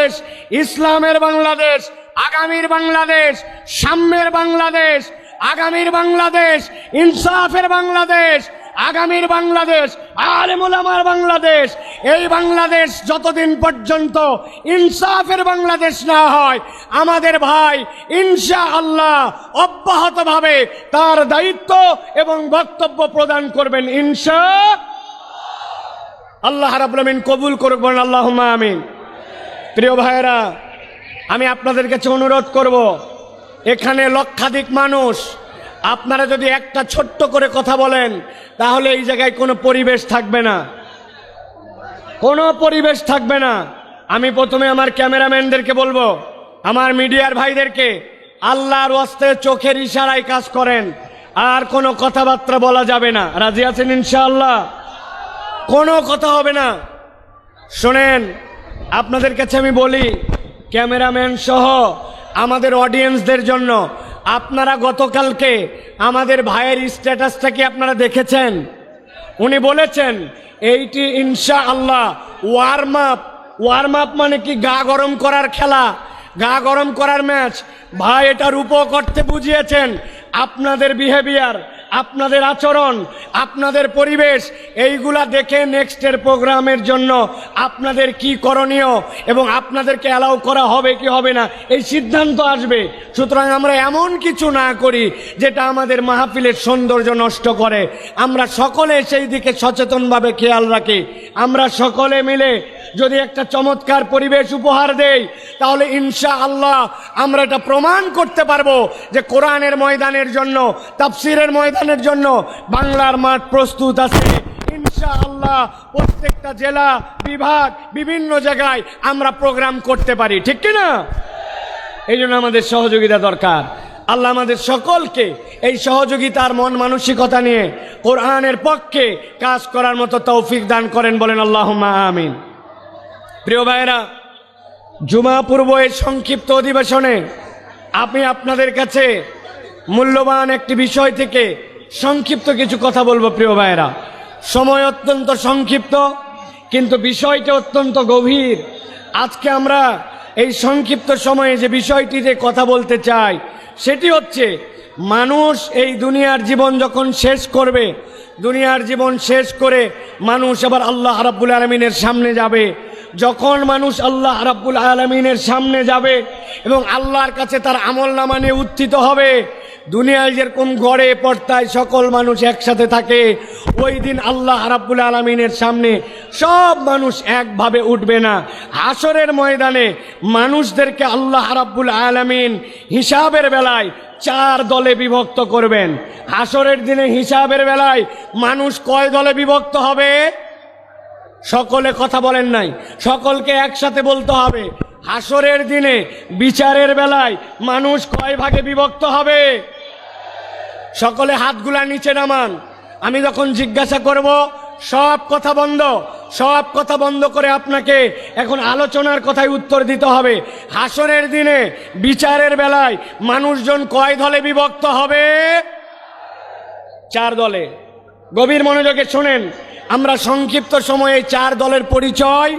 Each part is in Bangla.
বাংলাদেশ, ইসলামের বাংলাদেশ, আগামীর বাংলাদেশ, সাম্যের বাংলাদেশ, আগামীর বাংলাদেশ, ইনসাফের বাংলাদেশ, আগামীর বাংলাদেশ আলেমুলামার বাংলাদেশ। এই বাংলাদেশ যতদিন পর্যন্ত ইনসাফের বাংলাদেশ না হয়, আমাদের ভাই ইনশা আল্লাহ অব্যাহতভাবে তার দায়িত্ব এবং বক্তব্য প্রদান করবেন ইনশা আল্লাহ। রাব্বুল কবুল করবেন আল্লাহ আমিন। প্রিয় ভাইয়েরা, আমি আপনাদের কাছে অনুরোধ করব, এখানে লক্ষাধিক মানুষ, আপনারা যদি একটা ছোট্ট করে কথা বলেন, তাহলে এই জায়গায় কোনো পরিবেশ থাকবে না। কোনো পরিবেশ থাকবে না। আমি প্রথমে আমার ক্যামেরাম্যানদেরকে বলব, আমার মিডিয়ার ভাইদেরকে, আল্লাহর ওয়াস্তে চোখের ইশারায় কাজ করেন, আর কোনো কথাবার্তা বলা যাবে না। রাজি আছেন ইনশাআল্লাহ? কোনো কথা হবে না। শোনেন আপনাদের কাছে আমি বলি, ক্যামেরাম্যান সহ আমাদের অডিয়েন্সদের জন্য, আপনারা গতকালকে আমাদের ভাইয়ের স্ট্যাটাসটা কি আপনারা দেখেছেন? উনি বলেছেন, এইটি ইনশা আল্লাহ ওয়ার্ম আপ ওয়ার্ম আপ মানে কি গা গরম করার খেলা? গা গরম করার ম্যাচ ভাই এটা রূপ করতে বুঝিয়েছেন। আপনাদের বিহেভিয়ার আপনাদের আচরণ, আপনাদের পরিবেশ, এইগুলা দেখে নেক্সটের প্রোগ্রামের জন্য আপনাদের কি করণীয় এবং আপনাদেরকে অ্যালাউ করা হবে কি হবে না, এই সিদ্ধান্ত আসবে। সুতরাং আমরা এমন কিছু না করি যেটা আমাদের মাহফিলের সৌন্দর্য নষ্ট করে। আমরা সকলে সেই দিকে সচেতনভাবে খেয়াল রাখি। আমরা সকলে মিলে যদি একটা চমৎকার পরিবেশ উপহার দেই, তাহলে ইনশা আল্লাহ আমরা এটা প্রমাণ করতে পারব যে কোরআনের ময়দানের জন্য, তাফসিরের ময়দানের জন্য বাংলার মাঠ প্রস্তুত আছে। ইনশা আল্লাহ প্রত্যেকটা জেলা, বিভাগ, বিভিন্ন জায়গায় আমরা প্রোগ্রাম করতে পারি। ঠিক কি না? এই জন্য আমাদের সহযোগিতা দরকার। আল্লাহ আমাদের সকলকে এই সহযোগিতার মন মানসিকতা নিয়ে কোরআনের পক্ষে কাজ করার মতো তৌফিক দান করেন বলেন আল্লাহ আমিন। প্রিয় ভাইরা জুমা পূর্ব এই সংক্ষিপ্ত অধিবেশনে আমি আপনাদের কাছে মূল্যবান একটি বিষয় থেকে সংক্ষিপ্ত কিছু কথা বলব, প্রিয় ভাইয়েরা। সময় অত্যন্ত সংক্ষিপ্ত, কিন্তু বিষয়টা অত্যন্ত গভীর। আজকে আমরা এই সংক্ষিপ্ত সময়ে যে বিষয়টিতে কথা বলতে চাই, সেটি হচ্ছে, মানুষ এই দুনিয়ার জীবন যখন শেষ করবে, দুনিয়ার জীবন শেষ করে মানুষ আবার আল্লাহ রাব্বুল আলমিনের সামনে যাবে। যখন মানুষ আল্লাহ রাব্বুল আলমিনের সামনে যাবে এবং আল্লাহর কাছে তার আমল নামা নিয়ে উত্থিত হবে দুনিয়ায় যেরকম গড়ে পর্তায় সকল মানুষ একসাথে থাকে, ওই দিন আল্লাহ রাব্বুল আলমিনের সামনে সব মানুষ একভাবে উঠবে না। হাসরের ময়দানে মানুষদেরকে আল্লাহ রাব্বুল আলমিন হিসাবের বেলায় চার দলে বিভক্ত করবেন। হাসরের দিনে হিসাবের বেলায় মানুষ কয় দলে বিভক্ত হবে? সকলে কথা বলেন নাই। সকলকে একসাথে বলতে হবে। হাসরের দিনে বিচারের বেলায় মানুষ কয় ভাগে বিভক্ত হবে? সকলে হাতগুলা নিচে নামান। আমি যখন জিজ্ঞাসা করব, সব কথা বন্ধ, সব কথা বন্ধ করে আপনাকে এখন আলোচনার কথায় উত্তর দিতে হবে। হাসরের দিনে, বিচারের বেলায় মানুষজন কয় দলে বিভক্ত হবে? চার দলে। গভীর মনোযোগে শোনেন, আমরা সংক্ষিপ্ত সময়ে চার দলের পরিচয়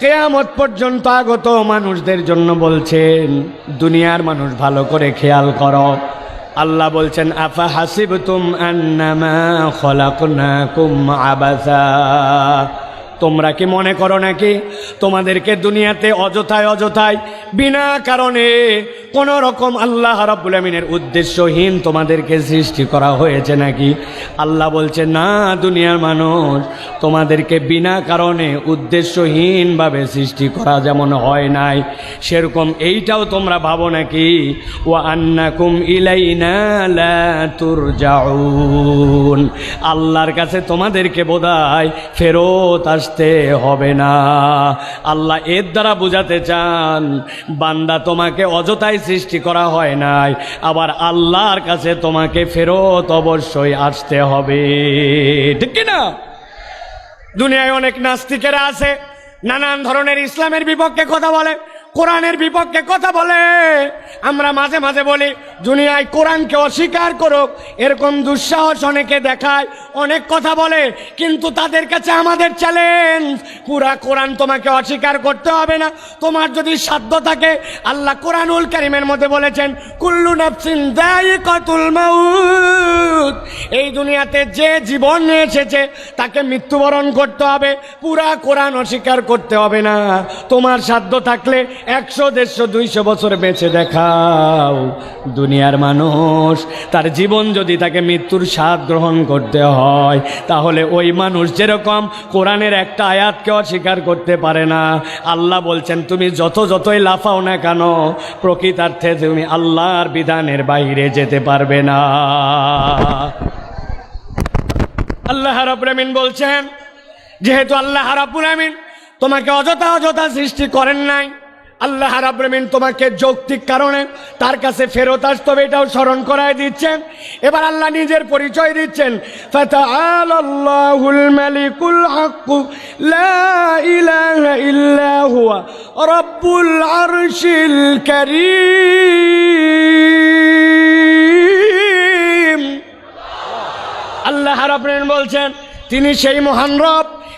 কেয়ামত পর্যন্ত আগত মানুষদের জন্য বলছেন, দুনিয়ার মানুষ ভালো করে খেয়াল করো। আল্লাহ বলছেন, আফা হাসিব তুম আন্নামা খলাকুম আবাসা? তোমরা কি মনে করো নাকি? তোমাদেরকে দুনিয়াতে অযথায় অযথায়, বিনা কারণে কোন রকম আল্লাহ রাব্বুল আমিনের উদ্দেশ্যহীন তোমাদেরকে সৃষ্টি করা হয়েছে নাকি? আল্লাহ বলছে, না, দুনিয়ার মানুষ, তোমাদেরকে বিনা কারণে উদ্দেশ্যহীনভাবে সৃষ্টি করা যেমন হয় নাই। সেরকম এইটাও তোমরা ভাবো নাকি? ও আন্নাকুম ইলাইনা আল্লাহর কাছে তোমাদেরকে বোধহয় ফেরত আসতে আসতে হবে না। আল্লাহ এর দ্বারা বুঝাতে চান, বান্দা তোমাকে অযথাই সৃষ্টি করা হয় নাই, আবার আল্লাহর কাছে তোমাকে ফেরত অবশ্যই আসতে হবে। ঠিক কি না দুনিয়ায় অনেক নাস্তিকেরা আছে, নানান ধরনের ইসলামের বিপক্ষে কথা বলে কোরআনের বিপক্ষে কথা বলে। আমরা মাঝে মাঝে বলি, দুনিয়ায় কোরআনকে অস্বীকার করুক, এরকম দুঃসাহস অনেকে দেখায়, অনেক কথা বলে, কিন্তু তাদের কাছে আমাদের চ্যালেঞ্জ পুরা কোরআন তোমাকে অস্বীকার করতে হবে না। তোমার যদি সাধ্য থাকে, আল্লাহ কোরআনুল কারিমের মধ্যে বলেছেন, কুল্লু নাফসিন দায়িকাতুল মাউত। এই দুনিয়াতে যে জীবন এসেছে, তাকে মৃত্যুবরণ করতে হবে। পুরা কোরআন অস্বীকার করতে হবে না। তোমার সাধ্য থাকলে একশো, দেড়শো, দুইশো বছর বেঁচে দেখাও দুনিয়ার মানুষ। তার জীবন যদি তাকে মৃত্যুর স্বাদ গ্রহণ করতে হয়, তাহলে ওই মানুষ যেরকম কোরআনের একটা আয়াতকে অস্বীকার করতে পারে না। আল্লাহ বলছেন, তুমি যত, যতই লাফাও না কেন, প্রকৃতার্থে তুমি আল্লাহর বিধানের বাইরে যেতে পারবে না। আল্লাহ আমিন বলছেন, যেহেতু আল্লাহ আমিন তোমাকে অযথা অযথা সৃষ্টি করেন নাই আল্লাহ রাব্বুল তোমাকে যৌক্তিক কারণে তার কাছে ফেরত আসতে হবে, এটাও স্মরণ করায় দিচ্ছেন। এবার আল্লাহ নিজের পরিচয় দিচ্ছেন। আল্লাহ রাব্বুল বলছেন, তিনি সেই মহান রব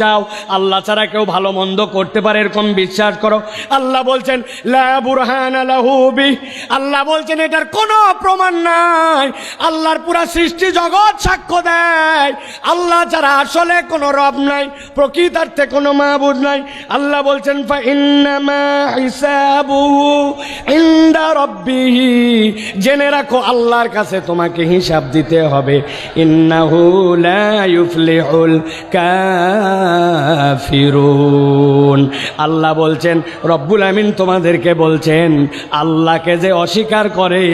চাও আল্লাহ ছাড়া কেউ ভালো মন্দ করতে পারে, এরকম বিশ্বাস করো। আল্লাহ বলছেন, লা বুরহান আল্লাহ বলছেন, এটার কোনো প্রমাণ নাই। আল্লাহর পুরা সৃষ্টি জগৎ সাক্ষ্য দেয়। আল্লাহ ছাড়া আসলে কোনো রব নাই, প্রকৃতার্থে কোনো মাহবুদ নাই। আল্লাহ বলছেন জেনে রাখো, আল্লাহর কাছে তোমাকে হিসাব দিতে হবে। ইন্নাহু লা কাফিরুন। আল্লাহ বলছেন, রব্বুল আমিন তোমাদেরকে বলছেন, আল্লাহকে যে অস্বীকার করে,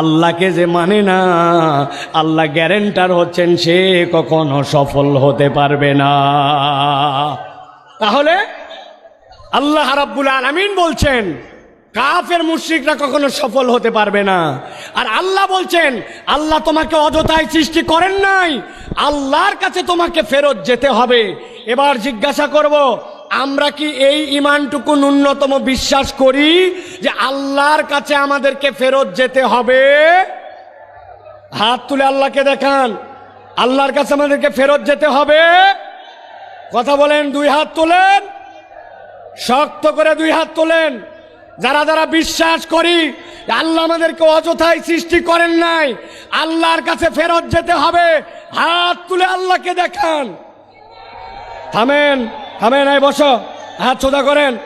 আল্লাহকে যে মানে না, আল্লাহ গ্যারেন্টার হচ্ছেন, সে কখনো সফল হতে পারবে না। তাহলে আল্লাহ রাব্বুল আলামিন বলছেন, কাফের মুশরিকরা কখনো সফল হতে পারবে না। আর আল্লাহ বলছেন, আল্লাহ তোমাকে অযথায় সৃষ্টি করেন নাই আল্লাহর কাছে তোমাকে ফেরত যেতে হবে। এবার জিজ্ঞাসা করব, আমরা কি এই ইমানটুকু ন্যূনতম বিশ্বাস করি যে আল্লাহর কাছে আমাদেরকে ফেরত যেতে হবে? হাত তুলে আল্লাহকে দেখান। আল্লাহর কাছে আমাদেরকে ফেরত যেতে হবে? কথা বলেন, দুই হাত তোলেন। শক্ত করে দুই হাত তোলেন। যারা যারা বিশ্বাস করি, আল্লাহ আমাদেরকে অযথাই সৃষ্টি করেন নাই, আল্লাহর কাছে ফেরত যেতে হবে, হাত তুলে আল্লাহকে দেখান। থামেন থামেন, এই বসো, হাত সোজা করেন,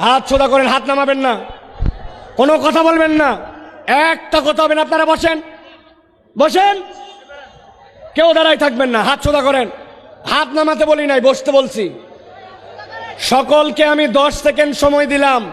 হাত সোজা করেন, হাত নামাবেন না। কোনো কথা বলবেন না। একটা কথা হবেন আপনারা বসেন। বসেন। কেউ দাঁড়াই থাকবেন না, হাত সোজা করেন। হাত নামাতে বলি নাই, বসতে বলছি। সকলকে আমি দশ সেকেন্ড সময় দিলাম।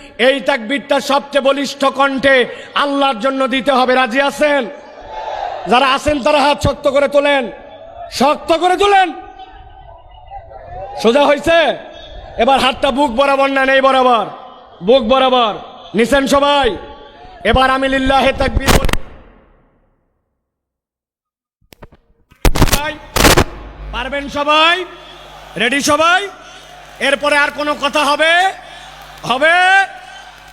এই তাকবীরটা সবচেয়ে বলিষ্ঠ কণ্ঠে আল্লাহর জন্য দিতে হবে। রাজি আছেন? যারা আছেন, তারা হাত শক্ত করে তোলেন। শক্ত করে তোলেন। সোজা হয়েছে এবার হাতটা বুক বরাবর না, নেই বরাবর। বুক বরাবর। নিছেন সবাই? এবার আমি লিল্লাহে তাকবীর? পারবেন সবাই? রেডি সবাই? এরপরে আর কোনো কথা হবে? হবে?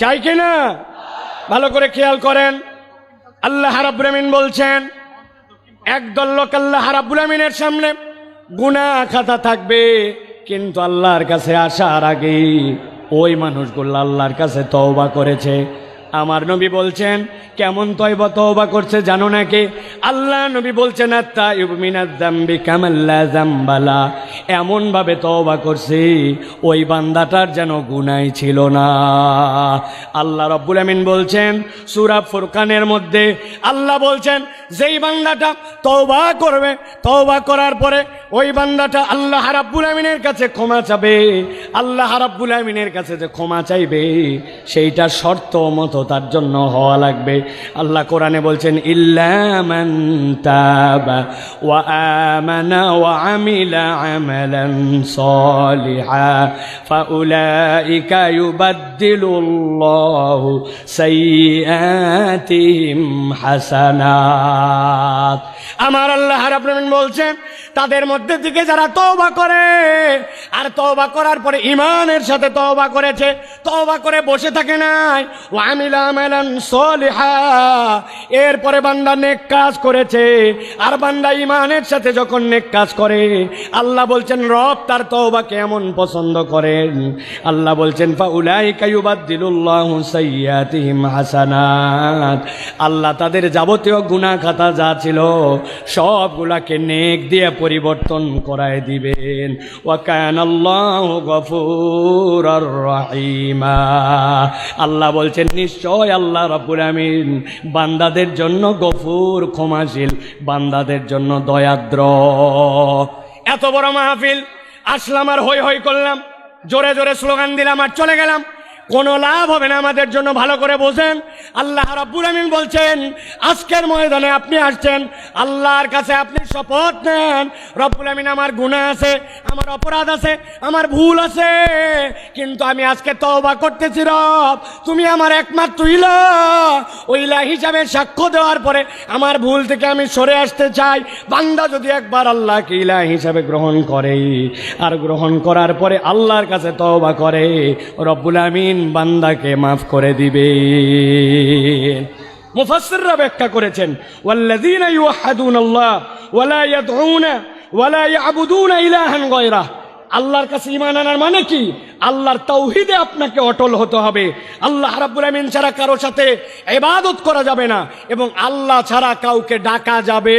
চাই কিনা ভালো করে খেয়াল করেন। আল্লাহ রাব্বুল বলছেন, একদল লোক আল্লাহ রাব্বুল আলমিনের সামনে গুনা খাতা থাকবে, কিন্তু আল্লাহর কাছে আসার আগে ওই মানুষগুলো আল্লাহর কাছে তওবা করেছে। আমার নবী বলছেন, কেমন তয়বা তওবা করছে জানো নাকি? আল্লাহ নবী বলছেন জাম্বি কামাল্লা জাম্বালা এমন ভাবে তওবা করছি, ওই বান্দাটার যেন গুনাই ছিল না। আল্লাহ রব্বুল আমিন বলছেন, সূরা ফুরকানের মধ্যে আল্লাহ বলছেন, যেই বান্দাটা তওবা করবে, তওবা করার পরে ওই বান্দাটা আল্লাহ রাব্বুল আমিনের কাছে ক্ষমা চাবে। আল্লাহ রাব্বুল আমিনের কাছে যে ক্ষমা চাইবে, সেইটা শর্ত মতো তার জন্য হওয়া লাগবে। আল্লাহ কোরআনে বলছেন ওয়া ওয়া আমিলা সলিহা আমার আল্লাহ রাব্বুল আমিন বলছেন তাদের মধ্যে থেকে যারা তওবা করে, আর তওবা করার পরে ইমানের সাথে তওবা করেছে, তওবা করে বসে থাকে নাই। ওয়ামিলা আমালান সলিহা, এরপরে বান্দা নেক কাজ করেছে, আর বান্দা ইমানের সাথে যখন নেক কাজ করে, আল্লাহ বলছেন, রব তার তওবা কেমন পছন্দ করেন। আল্লাহ বলছেন আল্লাহ তাদের যাবতীয় গুনাহ খাতা যা ছিল, সবগুলাকে নেক দিয়ে পরিবর্তন করায় দিবেন। ওয়াকান আল্লাহ গফুর রহিমা। আল্লাহ বলছেন, নিশ্চয় আল্লাহ রাব্বুল আমিন বান্দাদের জন্য গফুর, ক্ষমাশীল, বান্দাদের জন্য দয়াদ্র। এত বড় মাহফিল, আসলাম আর হই হই করলাম। জোরে জোরে স্লোগান দিলাম আর চলে গেলাম। কোনো লাভ হবে না আমাদের জন্য, ভালো করে বোঝেন। আল্লাহ রাব্বুল আমিন বলছেন, আজকের ময়দানে আপনি আসছেন, আল্লাহর কাছে আপনি শপথ নেন, রব্বুল আমিন আমার গুনাহ আছে, আমার অপরাধ আছে, আমার ভুল আছে, কিন্তু আমি আজকে তওবা করতেছি রব, তুমি আমার একমাত্র ইলা, ওই ইলা হিসাবে সাক্ষ্য দেওয়ার পরে আমার ভুল থেকে আমি সরে আসতে চাই। বান্দা যদি একবার আল্লাহকে ইলা হিসাবে গ্রহণ করে আর গ্রহণ করার পরে আল্লাহর কাছে তওবা করে, রব্বুল আমিন বান্দাকে মাফ করে দিবে। মুফাসসিররা ব্যাখ্যা করেছেন, ওয়াল্লাযীনা ইউহাদুনাল্লাহ ওয়ালা ইয়াদউনা ওয়ালা ইয়াবুদুনা ইলাহান গায়রা আল্লাহর কাছে ঈমান আনার মানে কি? আল্লাহর তৌহিদে আপনাকে অটল হতে হবে। আল্লাহ রাব্বুল আমিন ছাড়া কারও সাথে ইবাদত করা যাবে না এবং আল্লাহ ছাড়া কাউকে ডাকা যাবে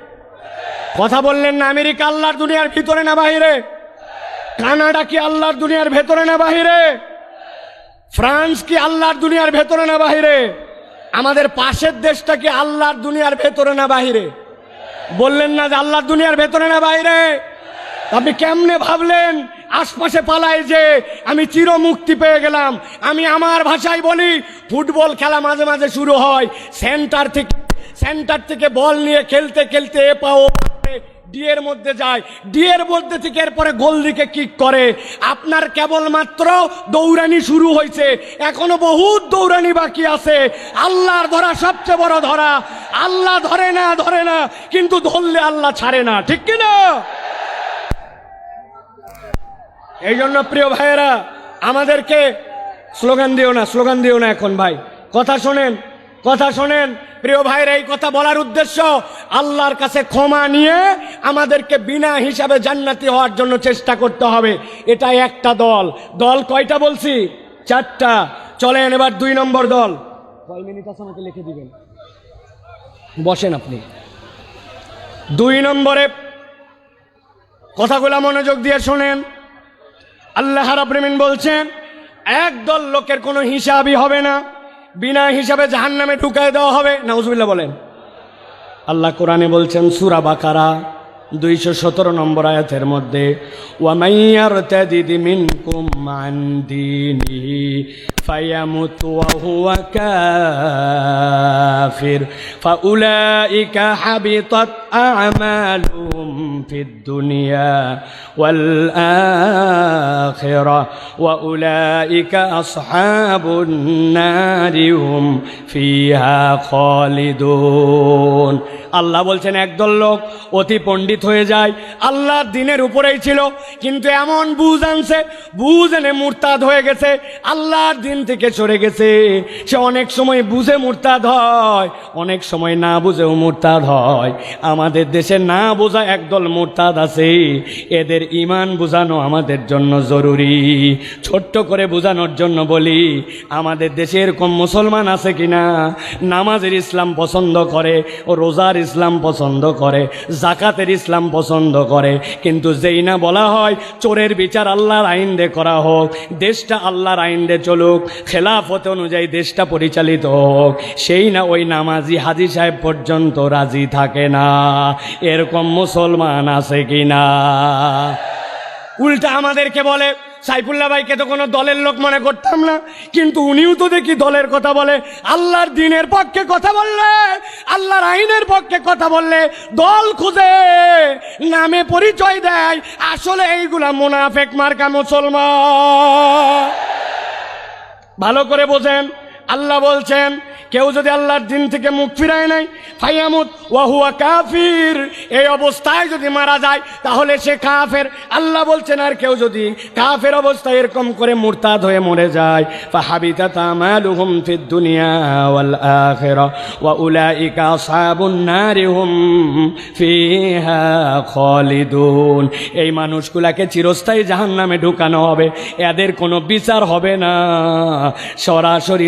কথা বললেন না, আমেরিকা আল্লাহর দুনিয়ার ভিতরে না বাহিরে? কানাডা কি আল্লাহর দুনিয়ার ভেতরে না বাহিরে? ফ্রান্স কি আল্লাহর দুনিয়ার ভেতরে না বাহিরে? আমাদের পাশের দেশটা কি আল্লাহর দুনিয়ার ভেতরে না বাহিরে? বললেন না যে আল্লাহর দুনিয়ার ভেতরে না বাইরে আপনি কেমনে ভাবলেন আশপাশে পালায় যে আমি চির মুক্তি পেয়ে গেলাম? আমি আমার ভাষায় বলি, ফুটবল খেলা মাঝে মাঝে শুরু হয় সেন্টার থেকে সেন্টার থেকে বল নিয়ে খেলতে খেলতে এ পাও ডিয়ের মধ্যে যায়। ডিয়ের মধ্যে থেকে এরপরে গোল দিকে কিক করে। আপনার কেবলমাত্র দৌড়ানি শুরু হয়েছে। এখনও বহুত দৌড়ানি বাকি আছে। আল্লাহর ধরা সবচেয়ে বড় ধরা। আল্লাহ ধরে না ধরে না, কিন্তু ধরলে আল্লাহ ছাড়ে না। ঠিক কি না এই জন্য প্রিয় ভাইয়েরা, আমাদেরকে স্লোগান দিও না, স্লোগান দিও না এখন ভাই। কথা শোনেন কথা শোনেন, প্রিয় ভাইয়ের এই কথা বলার উদ্দেশ্য আল্লাহর কাছে ক্ষমা নিয়ে আমাদেরকে বিনা হিসাবে জান্নাতি হওয়ার জন্য চেষ্টা করতে হবে। এটা একটা দল। দল কয়টা বলছি? চারটা। চলেন এবার দুই নম্বর দল। কয় মিনিট আছে আমাকে লিখে দিবেন? বসেন আপনি। দুই নম্বরে কথাগুলো মনোযোগ দিয়ে শোনেন। আল্লাহ রাব্রিমিন বলছেন, একদল লোকের কোনো হিসাবই হবে না। বিনা হিসাবে জাহান নামে ঢুকায় দেওয়া হবে। নাউজবিল্লা বলেন। আল্লাহ কোরআনে বলছেন, সুরা বাকারা, দুইশো সতেরো নম্বর আয়াতের মধ্যে ওয়ামাইয়ার কাফির ফাউলাইকা হাবিতাত আ'মালুহুম ফিদ দুনিয়া ওয়াল আখিরা ওয়া উলাইকা আসহাবুন নারি হুম ফিহা খালিদুন আল্লাহ বলছেন, একদল লোক অতি পণ্ডিত হয়ে যায়। আল্লাহর দিনের উপরেই ছিল, কিন্তু এমন বুঝ আনছে, বুঝ এনে মুরতাদ হয়ে গেছে। আল্লাহর দিন থেকে সরে গেছে। সে অনেক সময় বুঝে মুরতাদ হয়, অনেক সময় না বুঝেও মুরতাদ হয়। আমাদের দেশে না বোঝা একদল মুরতাদ আছে। এদের ইমান বোঝানো আমাদের জন্য জরুরি। ছোট্ট করে বোঝানোর জন্য বলি, আমাদের দেশে এরকম মুসলমান আছে কিনা? নামাজের ইসলাম পছন্দ করে ও রোজার ইসলাম পছন্দ করে, জাকাতের ইসলাম পছন্দ করে। কিন্তু যেই না বলা হয়, চোরের বিচার আল্লাহর আইন দে করা হোক, দেশটা আল্লাহর আইন দে চলুক খেলাফত অনুযায়ী দেশটা পরিচালিত হোক। সেই না ওই নামাজি হাজি সাহেব পর্যন্ত রাজি থাকে না। এরকম মুসলমান আছে কিনা? উল্টা আমাদেরকে বলে, সাইফুল্লাহ ভাইকে তো কোনো দলের লোক মনে করতাম না। কিন্তু উনিও তো দেখি দলের কথা বলে। আল্লাহর দিনের পক্ষে কথা বললে, আল্লাহর আইনের পক্ষে কথা বললে দল খুঁজে, নামে পরিচয় দেয়। আসলে এইগুলা মোনাফেক মার্কা মুসলমান। ভালো করে বোঝেন। আল্লাহ বলছেন, কেউ যদি আল্লাহর দিন থেকে মুখ ফিরায় নাই ফাইয়ামুত ওয়াহুয়া কাফির। এই অবস্থায় যদি মারা যায়, তাহলে সে কাফের। আল্লাহ বলছেন, আর কেউ যদি কাফের অবস্থায় এরকম করে মুরতাদ হয়ে মরে যায়, ফাহাবিতা তামালুহুম ফিদ দুনিয়া ওয়াল আখিরা, ওয়া উলাইকা আসহাবুন নারি হুম ফিহা খালিদুন। এই মানুষগুলাকে চিরস্থায়ী জাহান্নামে ঢুকানো হবে, এদের কোনো বিচার হবে না। সরাসরি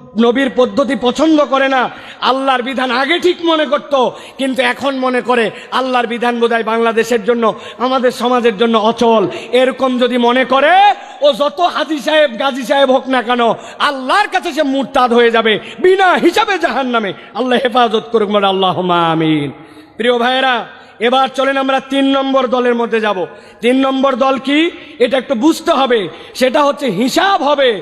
নবীর পদ্ধতি পছন্দ করে না, আল্লাহর বিধান আগে ঠিক মনে করত, কিন্তু এখন মনে করে আল্লাহর বিধান বোধহয় বাংলাদেশের জন্য, আমাদের সমাজের জন্য অচল। এরকম যদি মনে করে, ও যত হাজি সাহেব, গাজী সাহেব হোক না কেন, আল্লাহর কাছে সে মুরতাদ হয়ে যাবে, বিনা হিসাবে জাহান নামে আল্লাহ হেফাজত করুক মানে আল্লাহ আমিন। প্রিয় ভাইয়েরা, এবার চলেন আমরা তিন নম্বর দলের মধ্যে যাব। তিন নম্বর দল কি? এটা একটু বুঝতে হবে। সেটা হচ্ছে হিসাব হবে।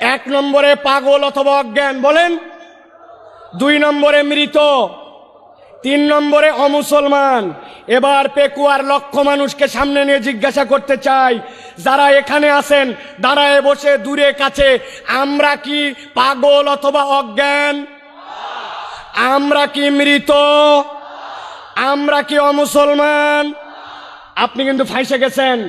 এক নম্বরে পাগল অথবা অজ্ঞান, বলেন। দুই নম্বরে মৃত, তিন নম্বরে অমুসলমান। এবার পেকুয়ার লক্ষ মানুষকে সামনে নিয়ে জিজ্ঞাসা করতে চাই, যারা এখানে আছেন, দাঁড়ায় বসে, দূরে, কাছে, আমরা কি পাগল অথবা অজ্ঞান? আমরা কি মৃত? আমরা কি অমুসলমান? আপনি কিন্তু ফাইসে গেছেন।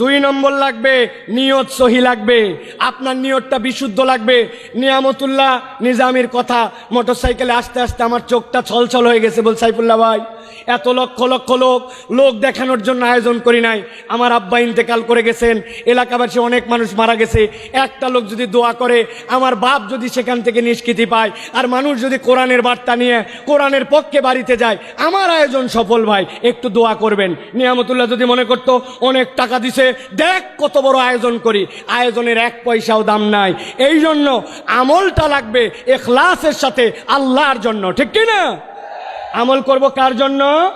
দুই নম্বর লাগবে, নিয়ত সহি লাগবে। আপনার নিয়তটা বিশুদ্ধ লাগবে। নিয়ামতুল্লাহ নিজামির কথা, মোটরসাইকেলে আস্তে আস্তে আমার চোখটা ছলছল হয়ে গেছে বল সাইফুল্লাহ ভাই। এত লক্ষ লক্ষ লোক লোক দেখানোর জন্য আয়োজন করি নাই। আমার আব্বা ইন্তেকাল করে গেছেন, এলাকাবাসী অনেক মানুষ মারা গেছে। একটা লোক যদি দোয়া করে, আমার বাপ যদি সেখান থেকে নিষ্কৃতি পায়, আর মানুষ যদি কোরআনের বার্তা নিয়ে কোরআনের পক্ষে বাড়িতে যায়, আমার আয়োজন সফল ভাই, একটু দোয়া করবেন। নিয়ামতুল্লাহ যদি মনে করতো, অনেক টাকা দিছে, দেখ কত বড় আয়োজন করি। আয়োজনের এক পয়সাও দাম নাই। এই জন্য আমলটা লাগবে, এখলাসের সাথে আল্লাহর জন্য, ঠিক কি না আমল করব কার জন্য?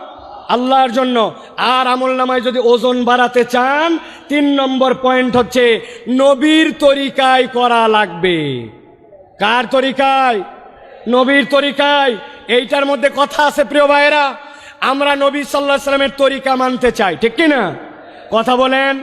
আল্লাহর জন্য। আর আমল নামায় যদি ওজন বাড়াতে চান, তিন নম্বর পয়েন্ট হচ্ছে নবীর তরিকায় করা লাগবে। কার তরিকায়? নবীর তরিকায়। এইটার মধ্যে কথা আছে প্রিয় ভাইয়েরা। আমরা নবী সাল্লাহ সাল্লামের তরিকা মানতে চাই, ঠিক কি না কথা বলেন।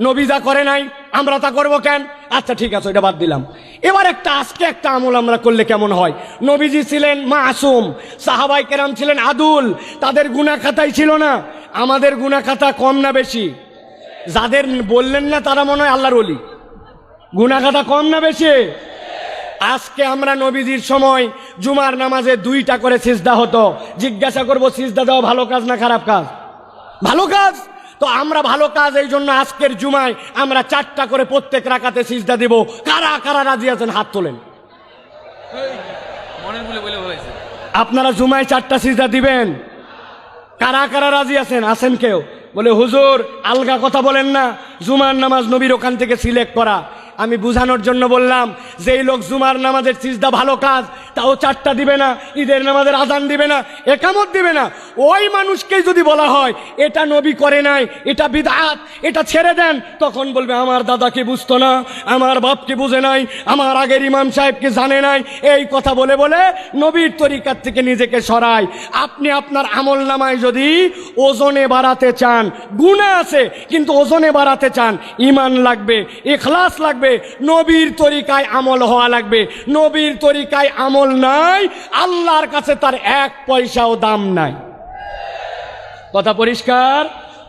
নবী যা করে নাই, আমরা তা করব কেন? আচ্ছা ঠিক আছে, ওইটা বাদ দিলাম। এবার একটা, আজকে একটা আমল আমরা করলে কেমন হয়? নবীজি ছিলেন মাসুম, সাহাবাই কেরাম ছিলেন আদুল, তাদের গুনা খাতাই ছিল না। আমাদের গুনা খাতা কম না বেশি? যাদের বললেন না, তারা মনে হয় আল্লাহর অলি গুনা খাতা কম না বেশি? আজকে আমরা নবীজির সময় জুমার নামাজে দুইটা করে সিজদা হতো। জিজ্ঞাসা করব, সিজদা দেওয়া ভালো কাজ না খারাপ কাজ? ভালো কাজ? তো আমরা ভালো কাজ এই জন্য আজকের জুমায় আমরা চারটা করে প্রত্যেক রাখাতে সিজদা দেবো। কারা কারা রাজি আছেন? হাত তোলেন। আপনারা জুমায় চারটা সিজদা দিবেন। কারা কারা রাজি আছেন? আছেন কেউ? বলে হুজুর আলগা কথা বলেন না। জুমার নামাজ নবীর ওখান থেকে সিলেক্ট করা। আমি বুঝানোর জন্য বললাম, যেই লোক জুমার নামাজের সিজদা ভালো কাজ, তাও চারটা দিবে না, ঈদের নামাজের আদান দিবে না, একামত দিবে না। ওই মানুষকে যদি বলা হয়, এটা নবী করে নাই, এটা বিদাত এটা ছেড়ে দেন, তখন বলবে, আমার দাদাকে বুঝতো না, আমার বাপকে বুঝে নাই, আমার আগের ইমাম সাহেবকে জানে নাই? এই কথা বলে বলে নবীর তরিকার থেকে নিজেকে সরায় আপনি আপনার আমল নামায় যদি ওজনে বাড়াতে চান গুণা আছে, কিন্তু ওজনে বাড়াতে চান ইমান লাগবে এখলাস লাগবে নবীর তরিকায় আমল হওয়া লাগবে। নবীর তরিকায় আমল নাই, আল্লাহর কাছে তার এক পয়সাও দাম নাই। কথা পরিষ্কার?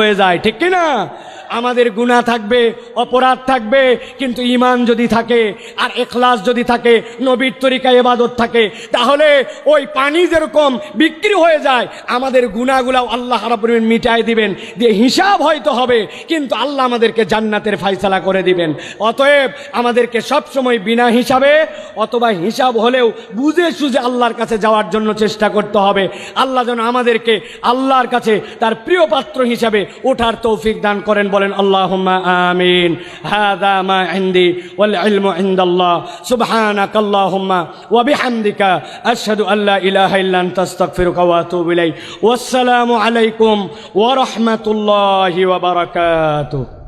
হয়ে যায় ঠিক কি না আমাদের গুণা থাকবে, অপরাধ থাকবে, কিন্তু ইমান যদি থাকে আর এখলাস যদি থাকে, নবীর তরিকা এবাদত থাকে, তাহলে ওই পানি যেরকম বিক্রি হয়ে যায়, আমাদের গুণাগুলাও আল্লাহ আলামিন মিটায় দিবেন। দিয়ে হিসাব হয়তো হবে, কিন্তু আল্লাহ আমাদেরকে জান্নাতের ফাইসালা করে দিবেন। অতএব আমাদেরকে সব সময় বিনা হিসাবে অথবা হিসাব হলেও বুঝে সুঝে আল্লাহর কাছে যাওয়ার জন্য চেষ্টা করতে হবে। আল্লাহ যেন আমাদেরকে আল্লাহর কাছে তার প্রিয় পাত্র হিসাবে ওঠার তৌফিক দান করেন বলেন আল্লাহুম্মা আমিন হাদা মা ইনদি ওয়াল ইলমু ইনদাল্লাহ সুবহানাক আল্লাহুম্মা ওয়া বিহামদিকা আশহাদু আল্লা ইলাহা ইল্লা আনতা আস্তাগফিরুকা ওয়া আতুবু ইলাইক ওয়াসসালামু আলাইকুম ওয়া রাহমাতুল্লাহি ওয়া বারাকাতুহু